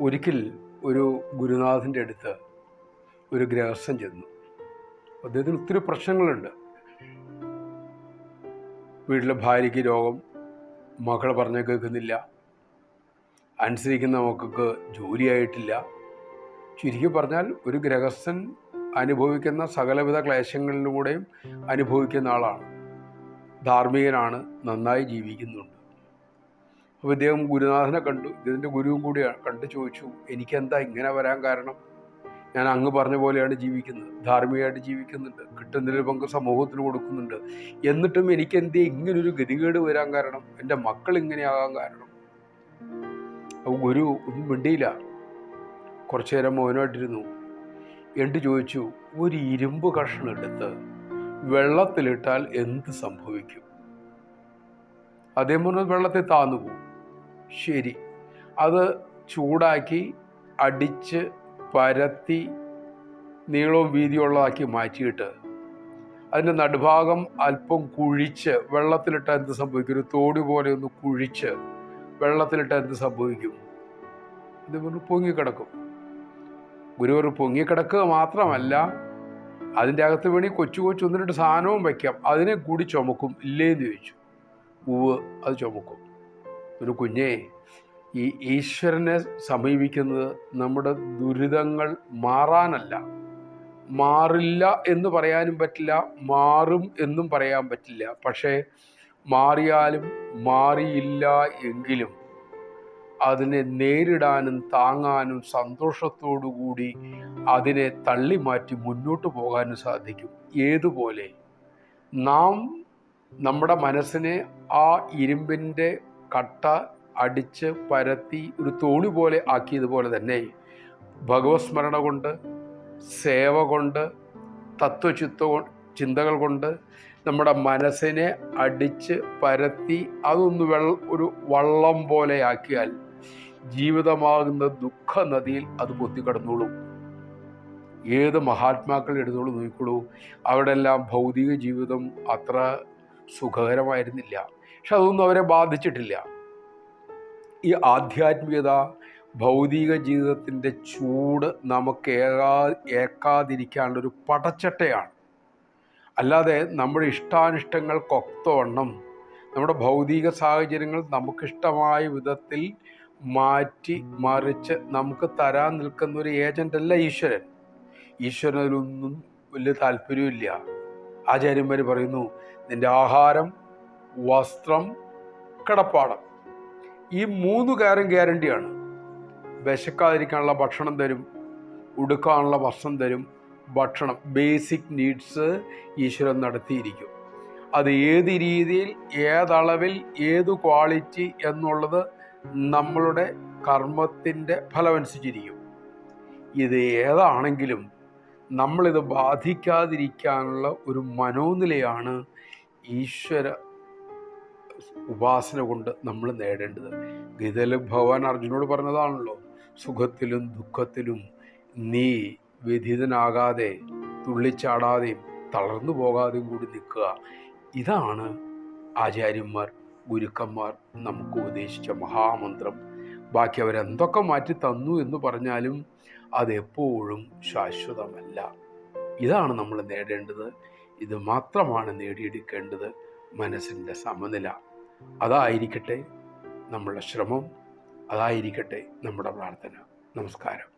ഒരിക്കൽ ഒരു ഗുരുനാഥന്റെ അടുത്ത് ഒരു ഗ്രഹസ്ഥൻ ചെന്നു. അദ്ദേഹത്തിന് ഒത്തിരി പ്രശ്നങ്ങളുണ്ട്. വീട്ടിലെ ഭാര്യയ്ക്ക് രോഗം മക്കൾ പറഞ്ഞ കേൾക്കുന്നില്ല. അനുസരിക്കുന്ന മക്കൾക്ക് ജോലിയായിട്ടില്ല. ചുരുക്കി പറഞ്ഞാൽ ഒരു ഗ്രഹസ്ഥൻ അനുഭവിക്കുന്ന സകലവിധ ക്ലേശങ്ങളിലൂടെയും അനുഭവിക്കുന്ന ആളാണ്. ധാർമ്മികനാണ് നന്നായി ജീവിക്കുന്നുണ്ട്. അപ്പോൾ ഇദ്ദേഹം ഗുരുനാഥനെ കണ്ടു. ഇതിന്റെ ഗുരുവും കൂടി കണ്ടു ചോദിച്ചു എനിക്കെന്താ ഇങ്ങനെ വരാൻ കാരണം? ഞാൻ അങ്ങ് പറഞ്ഞ പോലെയാണ് ജീവിക്കുന്നത്. ധാർമ്മികമായിട്ട് ജീവിക്കുന്നുണ്ട്. കിട്ടുന്നതിൽ പങ്ക് സമൂഹത്തിന് കൊടുക്കുന്നുണ്ട്. എന്നിട്ടും എനിക്ക് എന്തേ ഇങ്ങനൊരു ഗതികേട് വരാൻ കാരണം? എന്റെ മക്കൾ ഇങ്ങനെയാകാൻ കാരണം? അപ്പോൾ ഗുരു ഒന്നും മിണ്ടിയില്ല. കുറച്ചു നേരം മൗനമായിട്ടിരുന്നു എന്നിട്ട് ചോദിച്ചു? ഒരു ഇരുമ്പ് കഷ്ണം എടുത്ത് വെള്ളത്തിലിട്ടാൽ എന്ത് സംഭവിക്കും? അദ്ദേഹം പറഞ്ഞത് വെള്ളത്തിൽ താന്നു പോകും ശരി. അത് ചൂടാക്കി അടിച്ച് പരത്തി നീളവും വീതിയുള്ളതാക്കി മാറ്റിയിട്ട് അതിന്റെ നടുഭാഗം അല്പം കുഴിച്ച് വെള്ളത്തിലിട്ട് എന്ത് സംഭവിക്കും? ഒരു തോടി പോലെ ഒന്ന് കുഴിച്ച് വെള്ളത്തിലിട്ട് എന്ത് സംഭവിക്കും? ഇത് പറഞ്ഞു പൊങ്ങിക്കിടക്കും. ഗുരുവർ പൊങ്ങിക്കിടക്കുക മാത്രമല്ല അതിന്റെ അകത്ത് വേണി കൊച്ചു കൊച്ചു ഒന്ന് രണ്ട് സാധനവും വയ്ക്കാം. അതിനെ കൂടി ചുമക്കും. ഇല്ലേന്ന് ചോദിച്ചു. ഉവ് അത് ചുമക്കും. ഒരു കുഞ്ഞേ ഈ ഈശ്വരനെ സമീപിക്കുന്നത് നമ്മുടെ ദുരിതങ്ങൾ മാറാനല്ല. മാറില്ല എന്ന് പറയാനും പറ്റില്ല മാറും എന്നും പറയാൻ പറ്റില്ല. പക്ഷേ മാറിയാലും മാറിയില്ല എങ്കിലും അതിനെ നേരിടാനും താങ്ങാനും സന്തോഷത്തോടു കൂടി അതിനെ തള്ളി മാറ്റി മുന്നോട്ട് പോകാനും സാധിക്കും. ഏതുപോലെ? നാം നമ്മുടെ മനസ്സിനെ ആ ഇരുമ്പിന്റെ കട്ട അടിച്ച് പരത്തി ഒരു തോണി പോലെ ആക്കിയതുപോലെ തന്നെ ഭഗവത് സ്മരണ കൊണ്ട് സേവ കൊണ്ട് തത്വചിത്ത ചിന്തകൾ കൊണ്ട് നമ്മുടെ മനസ്സിനെ അടിച്ച് പരത്തി അതൊന്ന് വെള്ള ഒരു വള്ളം പോലെ ആക്കിയാൽ ജീവിതമാകുന്ന ദുഃഖ നദിയിൽ അത് പൊത്തിക്കടന്നോളും. ഏത് മഹാത്മാക്കൾ എടുത്തോളൂ നോക്കിക്കോളൂ. അവിടെല്ലാം ഭൗതിക ജീവിതം അത്ര സുഖകരമായിരുന്നില്ല. പക്ഷെ അതൊന്നും അവരെ ബാധിച്ചിട്ടില്ല. ഈ ആധ്യാത്മികത ഭൗതിക ജീവിതത്തിന്റെ ചൂട് നമുക്ക് ഏകാ ഏക്കാതിരിക്കാനുള്ളൊരു പടച്ചട്ടയാണ്. അല്ലാതെ നമ്മുടെ ഇഷ്ടാനിഷ്ടങ്ങൾക്കൊത്തവണ്ണം നമ്മുടെ ഭൗതിക സാഹചര്യങ്ങൾ നമുക്കിഷ്ടമായ വിധത്തിൽ മാറ്റി മറിച്ച് നമുക്ക് തരാൻ നിൽക്കുന്ന ഒരു ഏജന്റ് അല്ല ഈശ്വരൻ. ഈശ്വരനൊന്നും വലിയ താല്പര്യമില്ല ആചാര്യന്മാർ പറയുന്നു നിന്റെ ആഹാരം വസ്ത്രം കിടപ്പാടം. ഈ മൂന്ന് കാര്യം ഗ്യാരണ്ടിയാണ്. വിശക്കാതിരിക്കാനുള്ള ഭക്ഷണം തരും ഉടുക്കാനുള്ള വസ്ത്രം തരും ഭക്ഷണം ബേസിക് നീഡ്സ് ഈശ്വരൻ നടത്തിയിരിക്കും. അത് ഏത് രീതിയിൽ ഏതളവിൽ ഏത് ക്വാളിറ്റി എന്നുള്ളത് നമ്മളുടെ കർമ്മത്തിന്റെ ഫലമനുസരിച്ചിരിക്കും. ഇത് ഏതാണെങ്കിലും നമ്മളിത് ബാധിക്കാതിരിക്കാനുള്ള ഒരു മനോനിലയാണ് ഈശ്വര ഉപാസന കൊണ്ട് നമ്മൾ നേടേണ്ടത്. ഗീതയിൽ ഭഗവാൻ അർജുനോട് പറഞ്ഞതാണല്ലോ സുഖത്തിലും ദുഃഖത്തിലും നീ വ്യഥിതനാകാതെ തുള്ളിച്ചാടാതെയും തളർന്നു പോകാതെയും കൂടി നിൽക്കുക. ഇതാണ് ആചാര്യന്മാർ ഗുരുക്കന്മാർ നമുക്ക് ഉപദേശിച്ച മഹാമന്ത്രം. ബാക്കി അവരെന്തൊക്കെ മാറ്റി തന്നു എന്ന് പറഞ്ഞാലും അതെപ്പോഴും ശാശ്വതമല്ല. ഇതാണ് നമ്മൾ നേടേണ്ടത്. ഇത് മാത്രമാണ് നേടിയെടുക്കേണ്ടത്. മനസ്സിന്റെ സമനില. അതായിരിക്കട്ടെ നമ്മളുടെ ശ്രമം. അതായിരിക്കട്ടെ നമ്മുടെ പ്രാർത്ഥന. നമസ്കാരം.